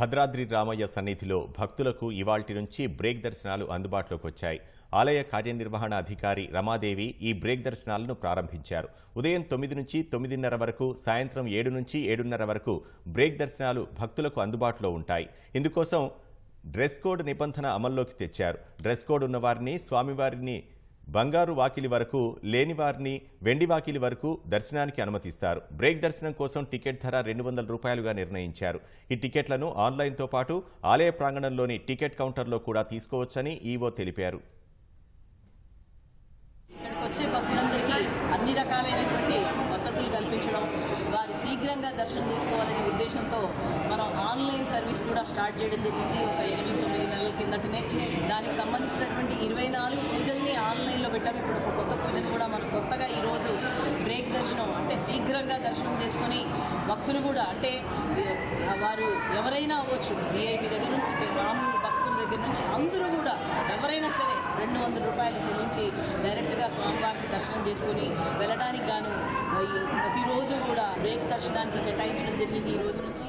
భద్రాద్రి రామయ్య సన్నిధిలో భక్తులకు ఇవాల్టి నుంచి బ్రేక్ దర్శనాలు అందుబాటులోకి వచ్చాయి. ఆలయ కార్యనిర్వహణ అధికారి రమాదేవి ఈ బ్రేక్ దర్శనాలను ప్రారంభించారు. ఉదయం తొమ్మిది నుంచి తొమ్మిదిన్నర వరకు సాయంత్రం ఏడు నుంచి ఏడున్నర వరకు బ్రేక్ దర్శనాలు భక్తులకు అందుబాటులో ఉంటాయి. ఇందుకోసం డ్రెస్ కోడ్ నిబంధన అమల్లోకి తెచ్చారు. డ్రెస్ కోడ్ ఉన్నవారిని స్వామివారిని బంగారు వాకిలి వరకు లేని వారిని వెండి వాకిలి వరకు దర్శనానికి అనుమతిస్తారు. బ్రేక్ దర్శనం కోసం టికెట్ ధర రెండు వందల రూపాయలుగా నిర్ణయించారు. ఈ టికెట్లను ఆన్లైన్తో పాటు ఆలయ ప్రాంగణంలోని టికెట్ కౌంటర్లో కూడా తీసుకోవచ్చని ఈవో తెలిపారు. వచ్చే భక్తులందరికీ అన్ని రకాలైనటువంటి వసతులు కల్పించడం వారి శీఘ్రంగా దర్శనం చేసుకోవాలనే ఉద్దేశంతో మనం ఆన్లైన్ సర్వీస్ కూడా స్టార్ట్ చేయడం జరిగింది. ఒక ఎనిమిది తొమ్మిది నెలల కిందటనే. దానికి సంబంధించినటువంటి దర్శనం అంటే శీఘ్రంగా దర్శనం చేసుకొని భక్తులు కూడా అంటే వారు ఎవరైనా అవ్వచ్చు. విఐపి దగ్గర నుంచి రాముడు భక్తుల దగ్గర నుంచి అందరూ కూడా ఎవరైనా సరే రెండు వందల రూపాయలు చెల్లించి డైరెక్ట్గా స్వామివారికి దర్శనం చేసుకుని వెళ్ళడానికి గాను ప్రతిరోజు కూడా బ్రేక్ దర్శనానికి కేటాయించడం జరిగింది ఈ రోజు నుంచి.